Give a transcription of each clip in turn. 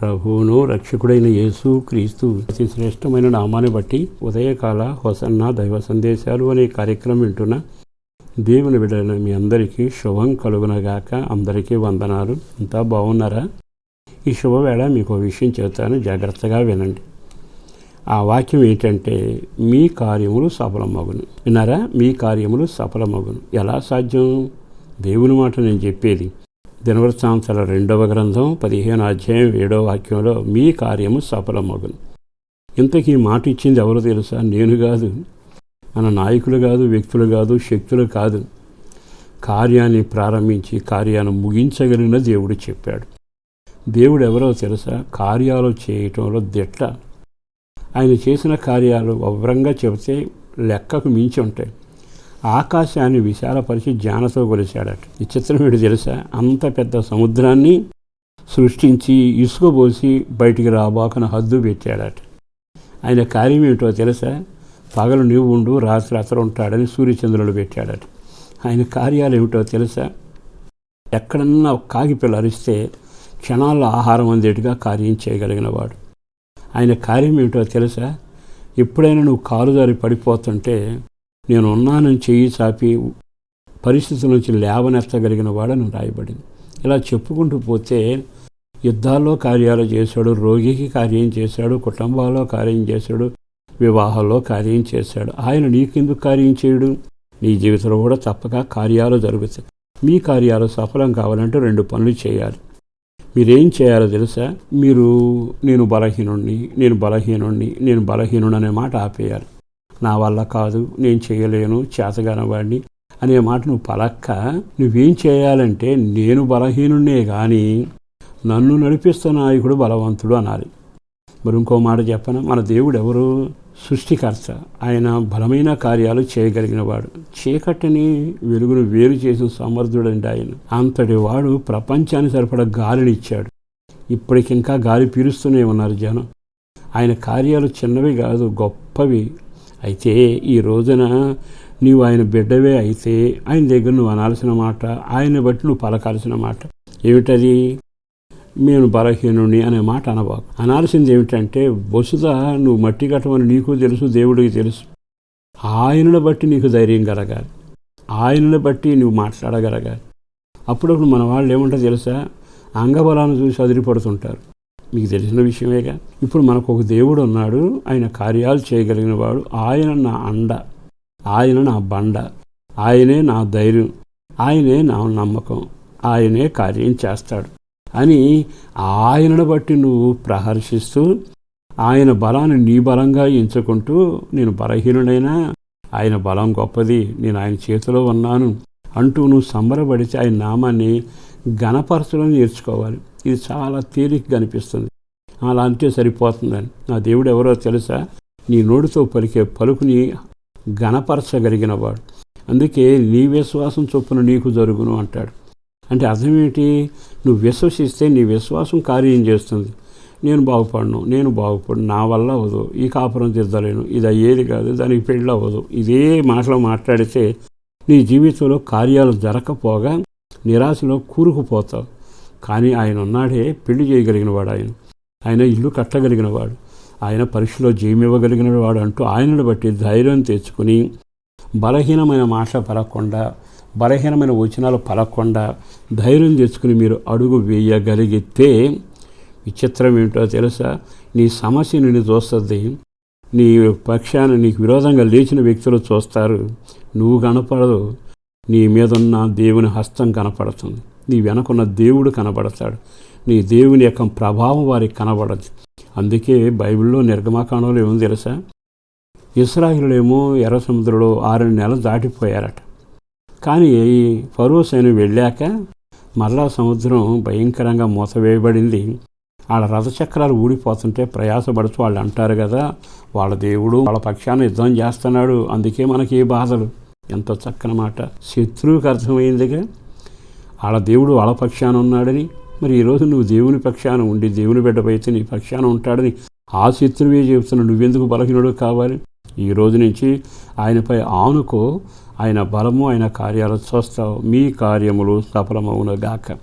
ప్రభువును రక్షకుడైన యేసు క్రీస్తు అతి శ్రేష్టమైన నామాన్ని బట్టి ఉదయకాల హొసన్న దైవ సందేశాలు అనే కార్యక్రమం వింటున్న దేవుని విడైన మీ అందరికీ శుభం కలుగునగాక అందరికీ వందనాలు. అంతా బాగున్నారా? ఈ శుభవేళ మీకు విషయం చెబుతాను జాగ్రత్తగా వినండి. ఆ వాక్యం ఏంటంటే మీ కార్యములు సఫలమగును. విన్నారా? మీ కార్యములు సఫలమగును. ఎలా సాధ్యం? దేవుని మాట నేను చెప్పేది దినవృత్తాంతాల రెండవ గ్రంథం పదిహేను అధ్యాయం ఏడవ వాక్యంలో మీ కార్యము సఫలమగును. ఇంతకీ మాట ఇచ్చింది ఎవరు తెలుసా? నేను కాదు. మన నాయకులు కాదు వ్యక్తులు కాదు శక్తులు కాదు. కార్యాన్ని ప్రారంభించి కార్యాన్ని ముగించగలిగిన దేవుడు చెప్పాడు. దేవుడు ఎవరో తెలుసా? కార్యాలు చేయటంలో దిట్ట. ఆయన చేసిన కార్యాలు వివరంగా చెబితే లెక్కకు మించి ఉంటాయి. ఆకాశాన్ని విశాలపరిచి జ్ఞానతో కొలిచాడట. ఈ చిత్రం ఏంటి తెలుసా? అంత పెద్ద సముద్రాన్ని సృష్టించి ఇసుక పోసి బయటికి రాబాకన హద్దు పెట్టాడట. ఆయన కార్యం ఏమిటో తెలుసా? పగలు నీవు ఉండు రాత్రి అతను ఉంటాడని సూర్యచంద్రులు పెట్టాడట. ఆయన కార్యాలు ఏమిటో తెలుసా? ఎక్కడన్నా కాగిపిల్ల అరిస్తే క్షణాల్లో ఆహారం అందేట్టుగా కార్యం చేయగలిగిన వాడు ఆయన కార్యం ఏమిటో తెలుసా? ఎప్పుడైనా నువ్వు కారుదారి పడిపోతుంటే నేను ఉన్నానని చెయ్యి చాపి పరిస్థితుల నుంచి లేవనెత్తగలిగిన వాడని రాయబడింది. ఇలా చెప్పుకుంటూ పోతే యుద్ధాల్లో కార్యాలు చేశాడు రోగికి కార్యం చేశాడు కుటుంబాల్లో కార్యం చేశాడు వివాహాల్లో కార్యం చేశాడు. ఆయన నీకెందుకు కార్యం చేయడు? నీ జీవితంలో కూడా తప్పక కార్యాలు జరుగుతాయి. మీ కార్యాలు సఫలం కావాలంటే రెండు పనులు చేయాలి. మీరేం చేయాలో తెలుసా? మీరు నేను బలహీనుణ్ణి నేను బలహీనుణ్ణి నేను బలహీనుడు అనే మాట ఆపేయాలి. నా వల్ల కాదు నేను చేయలేను చేతగానవాడిని అనే మాట నువ్వు పలక్క. నువ్వేం చేయాలంటే నేను బలహీనుడే కానీ నన్ను నడిపిస్తున్న నాయకుడు బలవంతుడు అనాలి. మరి ఇంకో మాట చెప్పన? మన దేవుడు ఎవరు సృష్టికర్త. ఆయన బలమైన కార్యాలు చేయగలిగినవాడు. చీకటిని వెలుగును వేరు చేసిన సమర్థుడండి ఆయన. అంతటి వాడు ప్రపంచానికి సరిపడ గాలినిచ్చాడు ఇప్పటికింకా గాలి పీలుస్తూనే ఉన్నారు జనం. ఆయన కార్యాలు చిన్నవి కాదు గొప్పవి. అయితే ఈ రోజున నీవు ఆయన బిడ్డవే అయితే ఆయన దగ్గర నువ్వు అనాల్సిన మాట ఆయన బట్టి నువ్వు పలకాల్సిన మాట. ఏమిటది? నేను బలహీనుని అనే మాట అనబాకు. అనాల్సింది ఏమిటంటే బొసుద నువ్వు మట్టి కట్టమని నీకు తెలుసు దేవుడికి తెలుసు. ఆయనను బట్టి నీకు ధైర్యం కలగాలి. ఆయనను బట్టి నువ్వు మాట్లాడగలగాలి. అప్పుడప్పుడు మన వాళ్ళు ఏమంటారు తెలుసా? అంగబలాన్ని చూసి అదిరిపడుతుంటారు. మీకు తెలిసిన విషయమేగా. ఇప్పుడు మనకు ఒక దేవుడు ఉన్నాడు. ఆయన కార్యాలు చేయగలిగిన వాడు. ఆయన నా అండ. ఆయన నా బండ. ఆయనే నా ధైర్యం. ఆయనే నా నమ్మకం. ఆయనే కార్యం చేస్తాడు. అని ఆయనను బట్టి నువ్వు ప్రహర్షిస్తూ ఆయన బలాన్ని నీ బలంగా ఎంచుకుంటూ నేను బలహీనుడైనా ఆయన బలం గొప్పది. నేను ఆయన చేతిలో ఉన్నాను. అంటూ నువ్వు సంబరపడితే ఆయన నామాన్ని ఘనపరచడం నేర్చుకోవాలి. ఇది చాలా తేలికగా అనిపిస్తుంది. అలా అంటే సరిపోతుందని. నా దేవుడు ఎవరో తెలుసా? నీ నోటితో పలికే పలుకుని ఘనపరచగలిగినవాడు. అందుకే నీ విశ్వాసం చొప్పున నీకు జరుగును అంటాడు. అంటే అర్థం నువ్వు విశ్వసిస్తే నీ విశ్వాసం కార్యం చేస్తుంది. నేను బాగుపడను నేను బాగుపడు నా వల్ల అవ్వదు ఈ కాపురం తిద్దలేను ఇది అయ్యేది కాదు దానికి పెళ్ళి అవ్వదు. ఇదే మాటలో మాట్లాడితే నీ జీవితంలో కార్యాలు జరగకపోగా నిరాశలో కూరుకుపోతావు. కానీ ఆయన ఉన్నాడే పెళ్ళి చేయగలిగినవాడు ఆయన. ఆయన ఇల్లు కట్టగలిగినవాడు. ఆయన పరీక్షలో జయమివ్వగలిగిన వాడు అంటూ ఆయనను బట్టి ధైర్యం తెచ్చుకుని బలహీనమైన మాట పలకుండా బలహీనమైన వచనాలు పలకుండా ధైర్యం తెచ్చుకుని మీరు అడుగు వేయగలిగితే విచిత్రం ఏమిటో తెలుసా? నీ సమస్య నిన్ను చూస్తుంది. నీ పక్షాన నీకు విరోధంగా లేచిన వ్యక్తులు చూస్తారు. నువ్వు కనపడదు. నీ మీదున్న దేవుని హస్తం కనపడుతుంది. నీ వెనకున్న దేవుడు కనబడతాడు. నీ దేవుని యొక్క ప్రభావం వారికి కనబడదు. అందుకే బైబిల్లో నిర్గమాకాండంలో ఏమో తెలుసా? ఇస్రాహిలేమో ఎర్ర సముద్రంలో ఆరు నెలలు దాటిపోయారట. కానీ ఫరో సైన్యం వెళ్ళాక మరలా సముద్రం భయంకరంగా మూతవేయబడింది వాళ్ళ రథచక్రాలు ఊడిపోతుంటే ప్రయాసపడుతూ వాళ్ళు అంటారు కదా వాళ్ళ దేవుడు వాళ్ళ పక్షాన యుద్ధం చేస్తున్నాడు. అందుకే మనకి ఏ బాధలు. ఎంత చక్కని మాట. శత్రువుకి అర్థమైందిగా ఆడ దేవుడు వాళ్ళ పక్షాన ఉన్నాడని మరి ఈరోజు నువ్వు దేవుని పక్షాన ఉండి దేవుని బిడ్డపైతే నీ పక్షాన ఉంటాడని ఆ శత్రువే చెబుతున్నాడు నువ్వెందుకు బలహీనుడు కావాలి? ఈ రోజు నుంచి ఆయనపై ఆనుకో ఆయన బలము ఆయన కార్యాలు చూస్తావు. మీ కార్యములు సఫలమవునగాక. గాక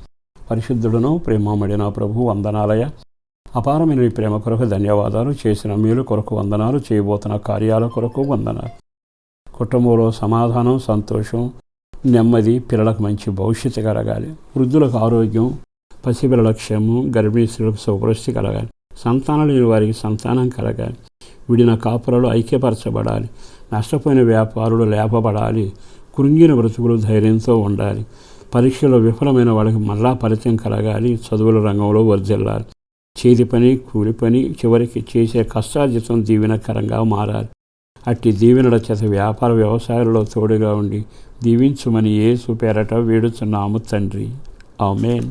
పరిశుద్ధుడును ప్రేమమడిన ప్రభు వందనాలయ అపారమైన మీ ప్రేమ కొరకు ధన్యవాదాలు చేసిన మీరు కొరకు వందనాలు చేయబోతున్న కార్యాల కొరకు వందనాలు. కుటుంబంలో సమాధానం సంతోషం నెమ్మది పిల్లలకు మంచి భవిష్యత్తు కలగాలి. వృద్ధులకు ఆరోగ్యం పసిపిల్లల క్షేమం గర్భిణీ స్త్రీలకు శుభ్రష్టి కలగాలి. సంతానం లేని వారికి సంతానం కలగాలి. విడిన కాపురలు ఐక్యపరచబడాలి. నష్టపోయిన వ్యాపారులు లేపబడాలి. కృంగిన బ్రతుకులు ధైర్యంతో ఉండాలి. పరీక్షలో విఫలమైన వాళ్ళకి మళ్ళా ఫలితం కలగాలి. చదువుల రంగంలో వర్జిల్లాలి చేతి పని కూలి పని చివరికి చేసే కష్టార్జితం దీవెనకరంగా మారాలి. అట్టి దీవెనల చేత వ్యాపార వ్యవసాయాలలో తోడుగా ఉండి దీవించుమని ఏసు పేరట వేడుచున్నాము తండ్రి. ఆమెన్.